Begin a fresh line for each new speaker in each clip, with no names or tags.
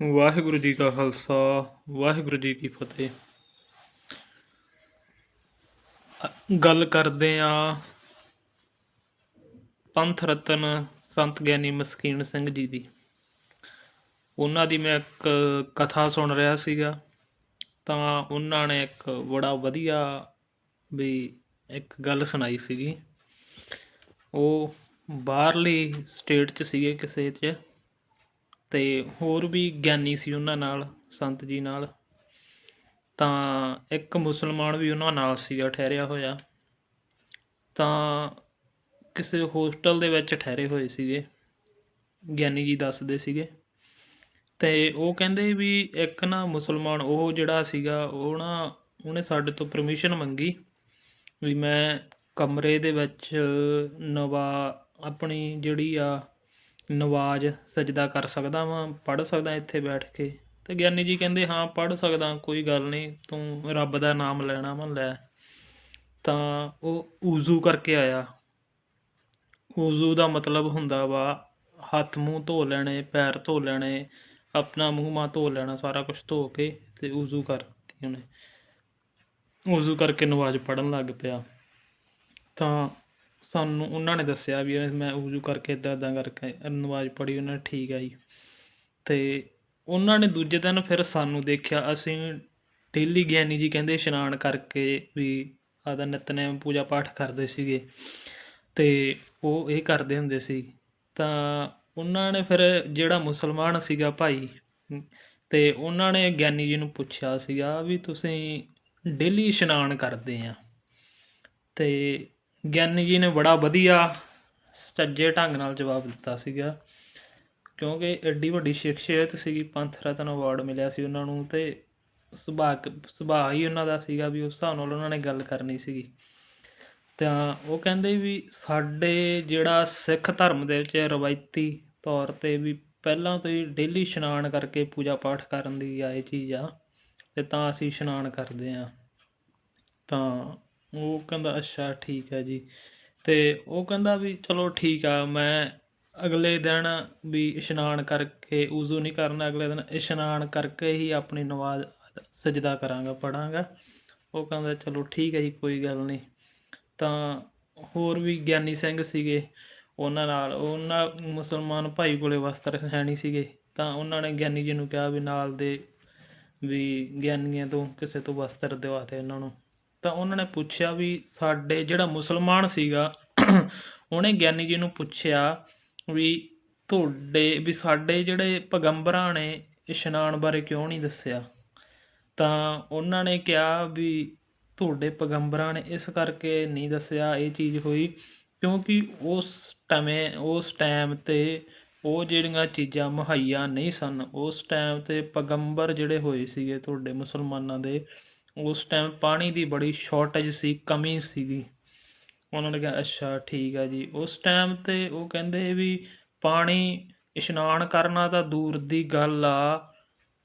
ਵਾਹਿਗੁਰੂ ਜੀ ਕਾ ਖਾਲਸਾ, ਵਾਹਿਗੁਰੂ ਜੀ ਕੀ ਫਤਿਹ। ਗੱਲ ਕਰਦੇ ਆ ਪੰਥ ਰਤਨ ਸੰਤ ਗਿਆਨੀ ਮਸਕੀਨ ਸਿੰਘ ਜੀ ਦੀ। ਉਹਨਾਂ ਦੀ ਮੈਂ ਇੱਕ ਕਥਾ ਸੁਣ ਰਿਹਾ ਸੀਗਾ, ਤਾਂ ਉਹਨਾਂ ਨੇ ਇੱਕ ਬੜਾ ਵਧੀਆ ਵੀ ਇੱਕ ਗੱਲ ਸੁਣਾਈ ਸੀਗੀ। ਉਹ ਬਾਹਰਲੀ ਸਟੇਟ 'ਚ ਸੀਗੇ ਕਿਸੇ 'ਚ। ਤੇ ਹੋਰ ਵੀ ਗਿਆਨੀ ਸੀ ਉਹਨਾਂ ਨਾਲ, ਸੰਤ ਜੀ ਨਾਲ। ਤਾਂ ਇੱਕ ਮੁਸਲਮਾਨ ਵੀ ਉਹਨਾਂ ਨਾਲ ਸੀਗਾ, ਠਹਿਰਿਆ ਹੋਇਆ। ਤਾਂ ਕਿਸੇ ਹੋਸਟਲ ਦੇ ਵਿੱਚ ਠਹਿਰੇ ਹੋਏ ਸੀਗੇ। ਗਿਆਨੀ ਜੀ ਦੱਸਦੇ ਸੀਗੇ। ਤੇ ਉਹ ਕਹਿੰਦੇ ਵੀ ਇੱਕ ਨਾ ਮੁਸਲਮਾਨ ਉਹ ਜਿਹੜਾ ਸੀਗਾ, ਉਹ ਨਾ ਉਹਨੇ ਸਾਡੇ ਤੋਂ ਪਰਮਿਸ਼ਨ ਮੰਗੀ ਵੀ ਮੈਂ ਕਮਰੇ ਦੇ ਵਿੱਚ ਨਵਾ ਆਪਣੀ ਜਿਹੜੀ ਆ ਨਵਾਜ਼ ਸਜਦਾ ਕਰ ਸਕਦਾ ਵਾਂ, ਪੜ੍ਹ ਸਕਦਾ ਇੱਥੇ ਬੈਠ ਕੇ। ਤੇ ਗਿਆਨੀ ਜੀ ਕਹਿੰਦੇ, ਹਾਂ, ਪੜ੍ਹ ਸਕਦਾ, ਕੋਈ ਗੱਲ ਨਹੀਂ, ਤੂੰ ਰੱਬ ਦਾ ਨਾਮ ਲੈਣਾ ਵਾ, ਲੈ। ਤਾਂ ਉਹ ਉਜ਼ੂ ਕਰਕੇ ਆਇਆ। ਉਜ਼ੂ ਦਾ ਮਤਲਬ ਹੁੰਦਾ ਵਾ, ਹੱਥ ਮੂੰਹ ਧੋ ਲੈਣੇ, ਪੈਰ ਧੋ ਲੈਣੇ, ਆਪਣਾ ਮੂੰਹ ਮਾ ਧੋ ਲੈਣਾ, ਸਾਰਾ ਕੁਝ ਧੋ ਕੇ ਤੇ ਉਜ਼ੂ ਕਰਤੀ ਉਹਨੇ। ਉਜ਼ੂ ਕਰਕੇ ਨਵਾਜ਼ ਪੜਨ ਲੱਗ ਪਿਆ। ਤਾਂ ਸਾਨੂੰ ਉਹਨਾਂ ਨੇ ਦੱਸਿਆ ਵੀ ਇਹ ਮੈਂ ਉਜ਼ੂ ਕਰਕੇ ਇੱਦਾਂ ਇੱਦਾਂ ਕਰਕੇ ਨਮਾਜ਼ ਪੜ੍ਹੀ, ਉਹਨਾਂ ਨੇ ਠੀਕ ਆ ਜੀ ਤੇ ਉਹਨਾਂ ਨੇ ਦੂਜੇ ਦਿਨ ਫਿਰ ਸਾਨੂੰ ਦੇਖਿਆ, ਅਸੀਂ ਡੇਲੀ ਗਿਆਨੀ ਜੀ ਕਹਿੰਦੇ ਇਸ਼ਨਾਨ ਕਰਕੇ ਵੀ ਆਦਾ ਨਿਤਨੇਮ ਪੂਜਾ ਪਾਠ ਕਰਦੇ ਸੀਗੇ ਤੇ ਉਹ ਇਹ ਕਰਦੇ ਹੁੰਦੇ ਸੀ। ਤਾਂ ਉਹਨਾਂ ਨੇ ਫਿਰ ਜਿਹੜਾ ਮੁਸਲਮਾਨ ਸੀਗਾ ਭਾਈ, ਤੇ ਉਹਨਾਂ ਨੇ ਗਿਆਨੀ ਜੀ ਨੂੰ ਪੁੱਛਿਆ ਸੀਗਾ ਵੀ ਤੁਸੀਂ ਡੇਲੀ ਇਸ਼ਨਾਨ ਕਰਦੇ ਆ। ਤੇ ਗਿਆਨੀ ਜੀ ਨੇ ਬੜਾ ਵਧੀਆ ਸੱਜੇ ਢੰਗ ਨਾਲ ਜਵਾਬ ਦਿੱਤਾ ਸੀਗਾ। ਕਿਉਂਕਿ ਐਡੀ ਵੱਡੀ ਸ਼ਖਸੀਅਤ ਸੀਗੀ ਪੰਥ ਰਤਨ ਅਵਾਰਡ ਮਿਲਿਆ ਸੀ ਉਹਨਾਂ ਨੂੰ ਤੇ ਸੁਭਾਅ ਸੁਭਾਅ ਹੀ ਉਹਨਾਂ ਦਾ ਸੀਗਾ ਵੀ ਉਸ ਹਿਸਾਬ ਨਾਲ ਉਹਨਾਂ ਨੇ ਗੱਲ ਕਰਨੀ ਸੀਗੀ। ਤਾਂ ਉਹ ਕਹਿੰਦੇ ਵੀ ਸਾਡੇ ਜਿਹੜਾ ਸਿੱਖ ਧਰਮ ਦੇ ਵਿੱਚ ਰਵਾਇਤੀ ਤੌਰ ਤੇ ਵੀ ਪਹਿਲਾਂ ਤੋਂ ਹੀ ਡੇਲੀ ਇਸ਼ਨਾਨ ਕਰਕੇ ਪੂਜਾ ਪਾਠ ਕਰਨ ਦੀ ਆ ਇਹ ਚੀਜ਼ ਆ ਤੇ ਤਾਂ ਅਸੀਂ ਇਸ਼ਨਾਨ ਕਰਦੇ ਆ ਤਾਂ ਉਹ ਕਹਿੰਦਾ, ਅੱਛਾ, ਠੀਕ ਹੈ ਜੀ। ਅਤੇ ਉਹ ਕਹਿੰਦਾ ਵੀ, ਚਲੋ ਠੀਕ ਆ, ਮੈਂ ਅਗਲੇ ਦਿਨ ਵੀ ਇਸ਼ਨਾਨ ਕਰਕੇ ਉਜ਼ੂ ਨਹੀਂ ਕਰਨਾ, ਅਗਲੇ ਦਿਨ ਇਸ਼ਨਾਨ ਕਰਕੇ ਹੀ ਆਪਣੀ ਨਮਾਜ਼ ਸਜਦਾ ਕਰਾਂਗਾ ਪੜਾਂਗਾ ਉਹ ਕਹਿੰਦਾ, ਚਲੋ ਠੀਕ ਹੈ ਜੀ, ਕੋਈ ਗੱਲ ਨਹੀਂ। ਤਾਂ ਹੋਰ ਵੀ ਗਿਆਨੀ ਸਿੰਘ ਸੀਗੇ, ਉਹਨਾਂ ਨਾਲ, ਉਹਨਾਂ ਮੁਸਲਮਾਨ ਭਾਈ ਕੋਲੇ ਵਸਤਰ ਹੈ ਨਹੀਂ ਸੀਗੇ। ਤਾਂ ਉਹਨਾਂ ਨੇ ਗਿਆਨੀ ਜੀ ਨੂੰ ਕਿਹਾ ਵੀ ਨਾਲ ਦੇ ਵੀ ਗਿਆਨੀਆਂ ਤੋਂ, ਕਿਸੇ ਤੋਂ ਵਸਤਰ ਦਿਵਾਤੇ ਇਹਨਾਂ ਨੂੰ। ਤਾਂ ਉਹਨਾਂ ਨੇ ਪੁੱਛਿਆ ਵੀ ਸਾਡੇ ਜਿਹੜਾ ਮੁਸਲਮਾਨ ਸੀਗਾ, ਉਹਨੇ ਗਿਆਨੀ ਜੀ ਨੂੰ ਪੁੱਛਿਆ ਵੀ ਤੁਹਾਡੇ, ਵੀ ਸਾਡੇ ਜਿਹੜੇ ਪੈਗੰਬਰਾਂ ਨੇ ਇਸ਼ਨਾਨ ਬਾਰੇ ਕਿਉਂ ਨਹੀਂ ਦੱਸਿਆ? ਤਾਂ ਉਹਨਾਂ ਨੇ ਕਿਹਾ ਵੀ ਤੁਹਾਡੇ ਪੈਗੰਬਰਾਂ ਨੇ ਇਸ ਕਰਕੇ ਨਹੀਂ ਦੱਸਿਆ ਇਹ ਚੀਜ਼ ਹੋਈ, ਕਿਉਂਕਿ ਉਸ ਟਮੇ ਉਸ ਟਾਈਮ ਤੇ ਉਹ ਜਿਹੜੀਆਂ ਚੀਜ਼ਾਂ ਮੁਹੱਈਆ ਨਹੀਂ ਸਨ, ਉਸ ਟਾਈਮ ਤੇ ਪੈਗੰਬਰ ਜਿਹੜੇ ਹੋਏ ਸੀਗੇ ਤੁਹਾਡੇ ਮੁਸਲਮਾਨਾਂ ਦੇ ਉਸ ਟਾਈਮ ਪਾਣੀ ਦੀ ਬੜੀ ਸ਼ਾਰਟੇਜ ਸੀ, ਕਮੀ ਸੀਗੀ। ਉਹਨਾਂ ਨੇ ਕਿਹਾ, ਅੱਛਾ, ਠੀਕ ਆ ਜੀ। ਉਸ ਟਾਈਮ ਤੇ ਉਹ ਕਹਿੰਦੇ ਵੀ ਪਾਣੀ ਇਸ਼ਨਾਨ ਕਰਨਾ ਤਾਂ ਦੂਰ ਦੀ ਗੱਲ ਆ।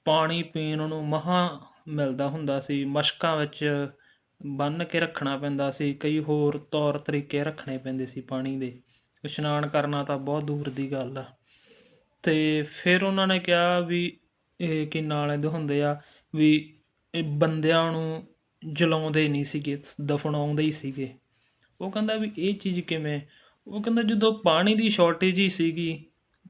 ਪਾਣੀ ਪੀਣ ਨੂੰ ਮਹਾ ਮਿਲਦਾ ਹੁੰਦਾ ਸੀ। ਮਸ਼ਕਾਂ ਵਿੱਚ ਬੰਨ ਕੇ ਰੱਖਣਾ ਪੈਂਦਾ ਸੀ। ਕਈ ਹੋਰ ਤੌਰ ਤਰੀਕੇ ਰੱਖਣੇ ਪੈਂਦੇ ਸੀ ਪਾਣੀ ਦੇ। ਇਸ਼ਨਾਨ ਕਰਨਾ ਤਾਂ ਬਹੁਤ ਦੂਰ ਦੀ ਗੱਲ ਆ। ਤੇ ਫਿਰ ਉਹਨਾਂ ਨੇ ਕਿਹਾ ਵੀ ਇਹ ਕਿ ਨਾਲੇ ਦੇ ਹੁੰਦੇ ਆ ਵੀ ਇਹ ਬੰਦਿਆਂ ਨੂੰ ਜਲਾਉਂਦੇ ਨਹੀਂ ਸੀਗੇ, ਦਫਨਾਉਂਦੇ ਹੀ ਸੀਗੇ। ਉਹ ਕਹਿੰਦਾ ਵੀ ਇਹ ਚੀਜ਼ ਕਿਵੇਂ? ਉਹ ਕਹਿੰਦਾ ਜਦੋਂ ਪਾਣੀ ਦੀ ਸ਼ਾਰਟੇਜ ਹੀ ਸੀਗੀ,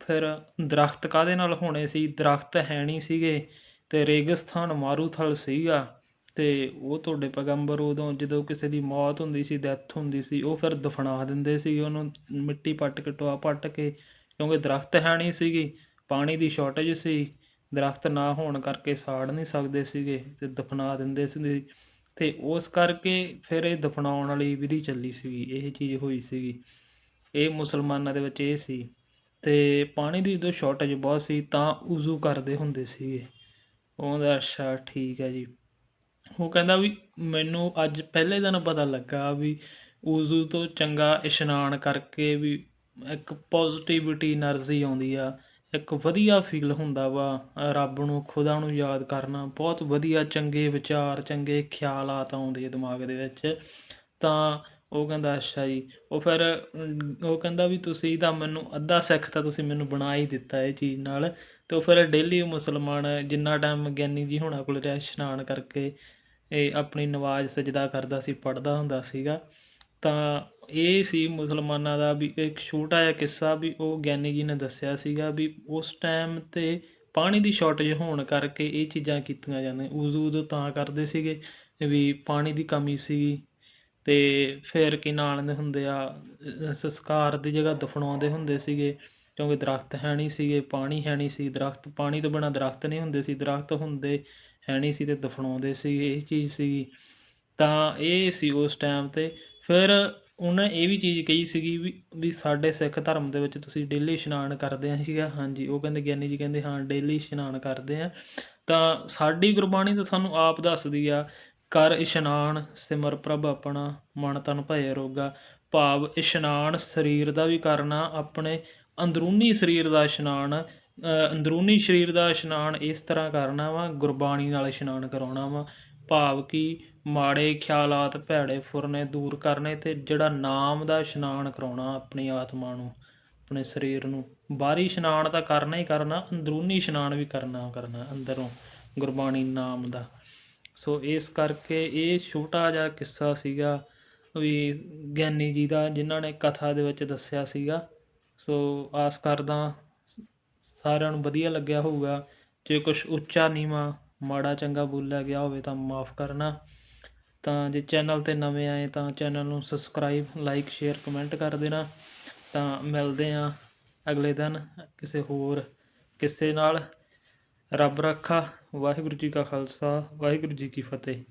ਫਿਰ ਦਰਖਤ ਕਾਦੇ ਨਾਲ ਹੋਣੇ ਸੀ? ਦਰਖਤ ਹੈ ਨਹੀਂ ਸੀਗੇ ਤੇ ਰੇਗਿਸਤਾਨ ਮਾਰੂਥਲ ਸੀਗਾ ਤੇ ਉਹ ਤੁਹਾਡੇ ਪੈਗੰਬਰ ਉਦੋਂ ਜਦੋਂ ਕਿਸੇ ਦੀ ਮੌਤ ਹੁੰਦੀ ਸੀ ਡੈਥ ਹੁੰਦੀ ਸੀ, ਉਹ ਫਿਰ ਦਫਨਾ ਦਿੰਦੇ ਸੀ ਉਹਨੂੰ, ਮਿੱਟੀ ਪੱਟ ਕੇ, ਟੋਆ ਪੱਟ ਕੇ, ਕਿਉਂਕਿ ਦਰਖਤ ਹੈ ਨਹੀਂ ਸੀਗੀ, ਪਾਣੀ ਦੀ ਸ਼ਾਰਟੇਜ ਸੀ। ਦਰਖਤ ਨਾ ਹੋਣ ਕਰਕੇ ਸਾੜ ਨਹੀਂ ਸਕਦੇ ਸੀਗੇ ਤੇ ਦਫਨਾ ਦਿੰਦੇ ਸੀ ਤੇ ਉਸ ਕਰਕੇ ਫਿਰ ਇਹ ਦਫਨਾਉਣ ਵਾਲੀ ਵਿਧੀ ਚੱਲੀ ਸੀਗੀ, ਇਹ ਚੀਜ਼ ਹੋਈ ਸੀਗੀ। ਇਹ ਮੁਸਲਮਾਨਾਂ ਦੇ ਵਿੱਚ ਇਹ ਸੀ। ਤੇ ਪਾਣੀ ਦੀ ਜਦੋਂ ਸ਼ਾਰਟੇਜ ਬਹੁਤ ਸੀ ਤਾਂ ਉਜ਼ੂ ਕਰਦੇ ਹੁੰਦੇ ਸੀਗੇ। ਉਹਦਾ ਅੱਛਾ, ਠੀਕ ਹੈ ਜੀ। ਉਹ ਕਹਿੰਦਾ ਵੀ ਮੈਨੂੰ ਅੱਜ ਪਹਿਲੇ ਦਿਨ ਪਤਾ ਲੱਗਾ ਵੀ ਉਜ਼ੂ ਤੋਂ ਚੰਗਾ ਇਸ਼ਨਾਨ ਕਰਕੇ ਵੀ ਇੱਕ ਪੋਜ਼ਿਟਿਵਿਟੀ એનર્ਜੀ ਆਉਂਦੀ ਆ। ਇੱਕ ਵਧੀਆ ਫੀਲ ਹੁੰਦਾ ਵਾ, ਰੱਬ ਨੂੰ, ਖੁਦਾ ਨੂੰ ਯਾਦ ਕਰਨਾ। ਬਹੁਤ ਵਧੀਆ ਚੰਗੇ ਵਿਚਾਰ, ਚੰਗੇ ਖਿਆਲਾਤ ਆਉਂਦੇ ਆ ਦਿਮਾਗ ਦੇ ਵਿੱਚ। ਤਾਂ ਉਹ ਕਹਿੰਦਾ, ਅੱਛਾ ਜੀ। ਉਹ ਫਿਰ ਉਹ ਕਹਿੰਦਾ ਵੀ ਤੁਸੀਂ ਤਾਂ ਮੈਨੂੰ ਅੱਧਾ ਸਿੱਖ ਤਾਂ ਤੁਸੀਂ ਮੈਨੂੰ ਬਣਾ ਹੀ ਦਿੱਤਾ ਇਹ ਚੀਜ਼ ਨਾਲ। ਤੇ ਉਹ ਫਿਰ ਡੇਲੀ ਮੁਸਲਮਾਨ ਜਿੰਨਾ ਟਾਈਮ ਗਿਆਨੀ ਜੀ ਹੋਣਾ ਕੋਲ ਰਿਹਾ ਇਸ਼ਨਾਨ ਕਰਕੇ, ਇਹ ਆਪਣੀ ਨਵਾਜ਼ ਸਜਦਾ ਕਰਦਾ ਸੀ ਪੜਦਾ ਹੁੰਦਾ ਸੀਗਾ। ਤਾਂ ਇਹ ਸੀ ਮੁਸਲਮਾਨਾਂ ਦਾ ਵੀ ਇੱਕ ਛੋਟਾ ਜਿਹਾ ਕਿੱਸਾ ਵੀ ਉਹ ਗਿਆਨੀ ਜੀ ਨੇ ਦੱਸਿਆ ਸੀਗਾ ਵੀ ਉਸ ਟਾਈਮ ਤੇ ਪਾਣੀ ਦੀ ਸ਼ਾਰਟੇਜ ਹੋਣ ਕਰਕੇ ਇਹ ਚੀਜ਼ਾਂ ਕੀਤੀਆਂ ਜਾਂਦੀਆਂ। ਉਦੋਂ ਉਦੋਂ ਤਾਂ ਕਰਦੇ ਸੀਗੇ ਵੀ ਪਾਣੀ ਦੀ ਕਮੀ ਸੀਗੀ ਤੇ ਫਿਰ ਕੀ ਨਾਲ ਦੇ ਹੁੰਦੇ ਆ ਸੰਸਕਾਰ ਦੀ ਜਗ੍ਹਾ ਦਫਨਾਉਂਦੇ ਹੁੰਦੇ ਸੀਗੇ ਕਿਉਂਕਿ ਦਰਖਤ ਹੈ ਨਹੀਂ ਸੀਗੇ, ਪਾਣੀ ਹੈ ਨਹੀਂ ਸੀ। ਦਰਖਤ ਪਾਣੀ ਤੋਂ ਬਿਨਾਂ ਦਰਖਤ ਨਹੀਂ ਹੁੰਦੇ ਸੀ। ਦਰਖਤ ਹੁੰਦੇ ਹੈ ਨਹੀਂ ਸੀ ਤੇ ਦਫਨਾਉਂਦੇ ਸੀ। ਇਹ ਚੀਜ਼ ਸੀਗੀ। ਤਾਂ ਇਹ ਸੀ ਉਸ ਟਾਈਮ ਤੇ। ਫਿਰ ਉਹਨੇ ਇਹ ਵੀ ਚੀਜ਼ ਕਹੀ ਸੀਗੀ ਵੀ ਵੀ ਸਾਡੇ ਸਿੱਖ ਧਰਮ ਦੇ ਵਿੱਚ ਤੁਸੀਂ ਡੇਲੀ ਇਸ਼ਨਾਨ ਕਰਦੇ ਆ ਸੀਗਾ ਹਾਂਜੀ, ਉਹ ਕਹਿੰਦੇ ਗਿਆਨੀ ਜੀ ਕਹਿੰਦੇ, ਹਾਂ ਡੇਲੀ ਇਸ਼ਨਾਨ ਕਰਦੇ ਆ। ਤਾਂ ਸਾਡੀ ਗੁਰਬਾਣੀ ਤਾਂ ਸਾਨੂੰ ਆਪ ਦੱਸਦੀ ਆ, ਕਰ ਇਸ਼ਨਾਨ ਸਿਮਰ ਪ੍ਰਭ ਆਪਣਾ, ਮਨ ਤਨ ਭਏ ਰੋਗਾ। ਭਾਵ ਇਸ਼ਨਾਨ ਸਰੀਰ ਦਾ ਵੀ ਕਰਨਾ, ਆਪਣੇ ਅੰਦਰੂਨੀ ਸਰੀਰ ਦਾ ਇਸ਼ਨਾਨ ਅੰਦਰੂਨੀ ਸਰੀਰ ਦਾ ਇਸ਼ਨਾਨ ਇਸ ਤਰ੍ਹਾਂ ਕਰਨਾ ਵਾ, ਗੁਰਬਾਣੀ ਨਾਲ ਇਸ਼ਨਾਨ ਕਰਾਉਣਾ ਵਾ। ਭਾਵ ਕਿ ਮਾੜੇ ਖਿਆਲਾਤ ਭੈੜੇ ਫੁਰਨੇ ਦੂਰ ਕਰਨੇ ਤੇ ਜਿਹੜਾ ਨਾਮ ਦਾ ਇਸ਼ਨਾਨ ਕਰਾਉਣਾ ਆਪਣੀ ਆਤਮਾ ਨੂੰ, ਆਪਣੇ ਸਰੀਰ ਨੂੰ, ਬਾਹਰੀ ਇਸ਼ਨਾਨ ਤਾਂ ਕਰਨਾ ਹੀ ਕਰਨਾ, ਅੰਦਰੂਨੀ ਇਸ਼ਨਾਨ ਵੀ ਕਰਨਾ ਕਰਨਾ, ਅੰਦਰੋਂ ਗੁਰਬਾਣੀ ਨਾਮ ਦਾ। ਸੋ ਇਸ ਕਰਕੇ ਇਹ ਛੋਟਾ ਜਿਹਾ ਕਿੱਸਾ ਸੀਗਾ ਵੀ ਗਿਆਨੀ ਜੀ ਦਾ, ਜਿਨ੍ਹਾਂ ਨੇ ਕਥਾ ਦੇ ਵਿੱਚ ਦੱਸਿਆ ਸੀਗਾ। ਸੋ ਆਸ ਕਰਦਾ ਸਾਰਿਆਂ ਨੂੰ ਵਧੀਆ ਲੱਗਿਆ ਹੋਊਗਾ। ਜੇ ਕੁਝ ਉੱਚਾ ਨੀਵਾਂ ਮਾੜਾ ਚੰਗਾ ਬੋਲਿਆ ਗਿਆ ਹੋਵੇ ਤਾਂ ਮਾਫ ਕਰਨਾ। ਤਾਂ ਜੇ ਚੈਨਲ ਤੇ ਨਵੇਂ ਆਏ ਤਾਂ ਚੈਨਲ ਨੂੰ ਸਬਸਕ੍ਰਾਈਬ ਲਾਈਕ ਸ਼ੇਅਰ ਕਮੈਂਟ ਕਰ ਦੇਣਾ। ਤਾਂ ਮਿਲਦੇ ਆ ਅਗਲੇ ਦਿਨ ਕਿਸੇ ਹੋਰ, ਕਿਸੇ ਨਾਲ। ਰੱਬ ਰੱਖਾ, ਵਾਹਿਗੁਰੂ ਜੀ ਕਾ ਖਾਲਸਾ, ਵਾਹਿਗੁਰੂ ਜੀ ਕੀ ਫਤਿਹ।